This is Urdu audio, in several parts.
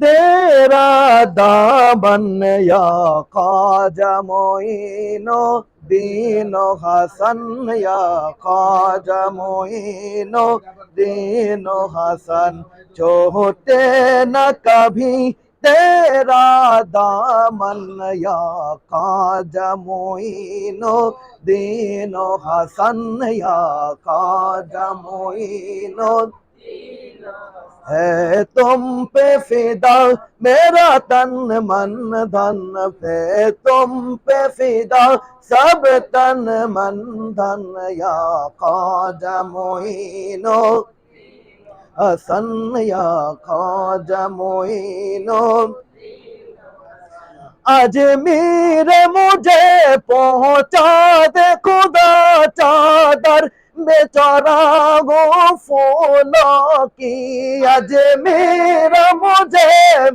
تیرا دامن یا خواجہ معین و دین و حسن یا خواجہ معین و دین و حسن چھوٹے نہ کبھی تیرا دامن یا خواجہ معین و دین ہے تم پہ فدا، میرا تن من دھن ہے۔ تم پہ فدا، سب تن من دھن، یا خواجہ معین۔ حسن، یا خواجہ معین۔ و اجمیر مجھے پہنچا دے، خدا چادر۔ بیچارہ گو فولوں کی اجمیر مجھے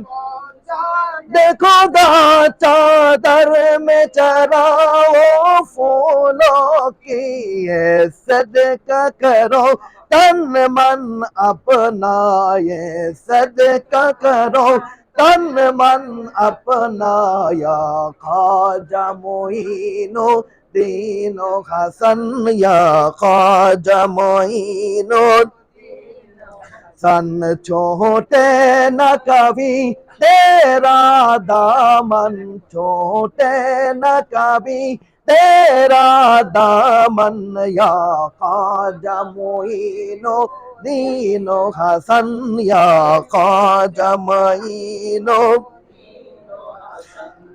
دیکھو دا چادر میں چراؤ پھولوں کی ہے صدقہ کرو، تن من اپنا یہ صدقہ کرو، تن من اپنا یا خواجہ معین و دین و حسن یا خواجہ معین و سن چھوٹے نہ کبھی تیرا دامن چھوٹے نہ کبھی تیرا دامن یا خواجہ معین و دین و حسن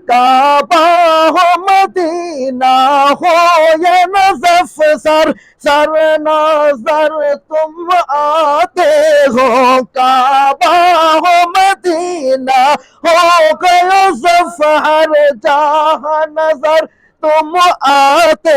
یا خواجہ معین و کعبہ ہو مدینہ ہو یا نظف سر سر نظر تم آتے ہو کعبہ ہو مدینہ ہو گیا ہر جہاں نظر تم آتے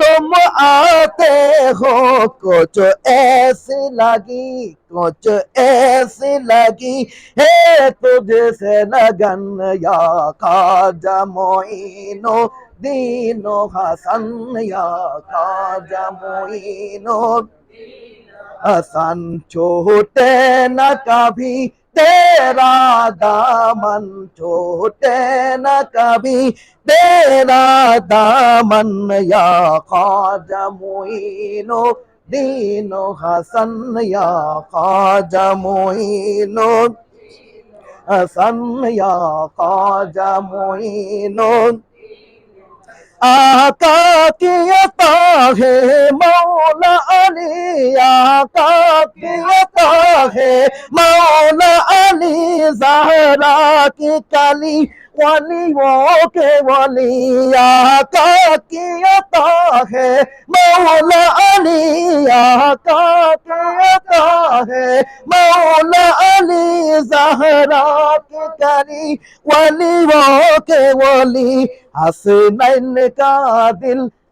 تم آتے ہو کچھ ایسی لگی کچھ ایسی لگی۔ ہے تجھ سے لگن یا خواجہ معین و دین و حسن یا خواجہ معین و حسن چھوٹے نہ کبھی تیرا دامن چھوٹے نہ کبھی تیرا دامن یا خواجہ معین و دین و حسن یا خواجہ معین و حسن یا خواجہ معین و آقا کی عطا ہے مولا علی آقا کی عطا ہے مولا علی زہرا کی کلی ولیوں کے ولی آقا کی عطا ہے مولا علی آقا کی عطا ہے مولا علی زہرا کی کلی ولیوں کے ولی حسنین کا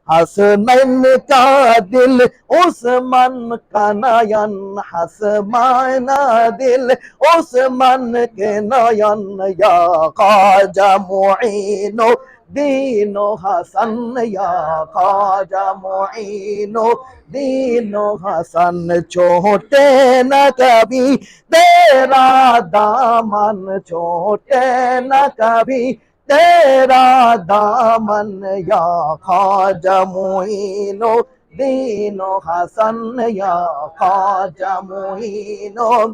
دل حسنین کا دل اس من کا نین حسمائن دل اس من کے نین یا خواجہ معین و دین و حسن یا خواجہ معین و دین و حسن چھوٹے نہ کبھی تیرا دامن چھوٹے نہ کبھی تیرا دامن یا خواجہ معین و دین و حسن یا خواجہ معین و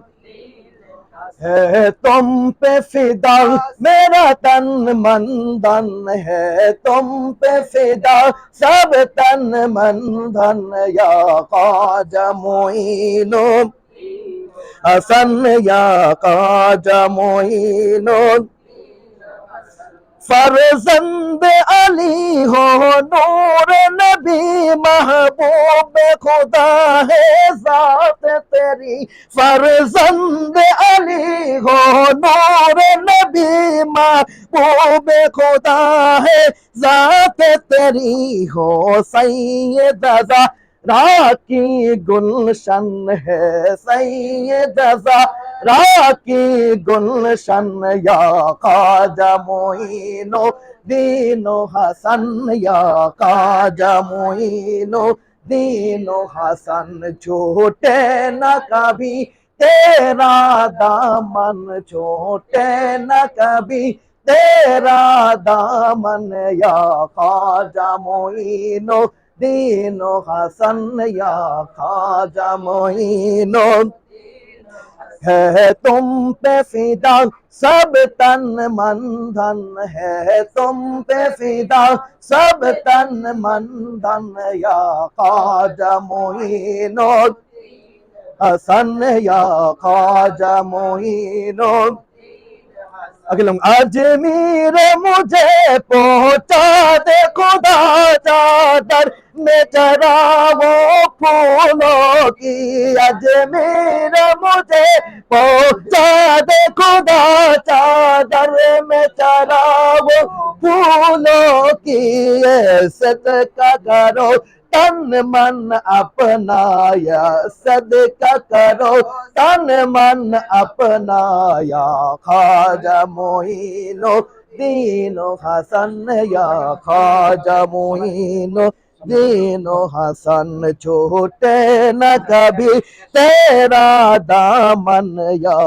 ہے تم پہ فدا میرا تن من دن ہے تم پہ فدا سب تن من دن یا خواجہ معین و حسن یا خواجہ معین و فرزند علی ہو نور نبی محبوب خدا ہے ذات تیری۔ فرزند علی ہو نور نبی محبوب خدا ہے ذات تیری ہو سید را کی گلشن ہے سید را کی گلشن یا خواجہ معین و دین و حسن، یا خواجہ معین و دین و حسن، چھوٹے نہ کبھی تیرا دامن، چھوٹے نہ کبھی تیرا دامن، یا خواجہ معین دین و حسن یا خواجہ معین ہے تم پہ فدا سب تن من دھن ہے تم پہ فدا سب تن من دھن یا خواجہ معین حسن یا خواجہ معین اگلے اجمیر مجھے پہنچا دے خدا چادر میں چراغوں پھولوں کی اجمیر مجھے پہنچا دے خدا چادر میں چراغوں پھولوں کی صدقہ کرو، تن من اپنا یا صدقہ کرو، تن من اپنا یا خواجہ معین دین و حسن یا خواجہ معین دین و حسن چھوٹے نہ کبھی تیرا دامن یا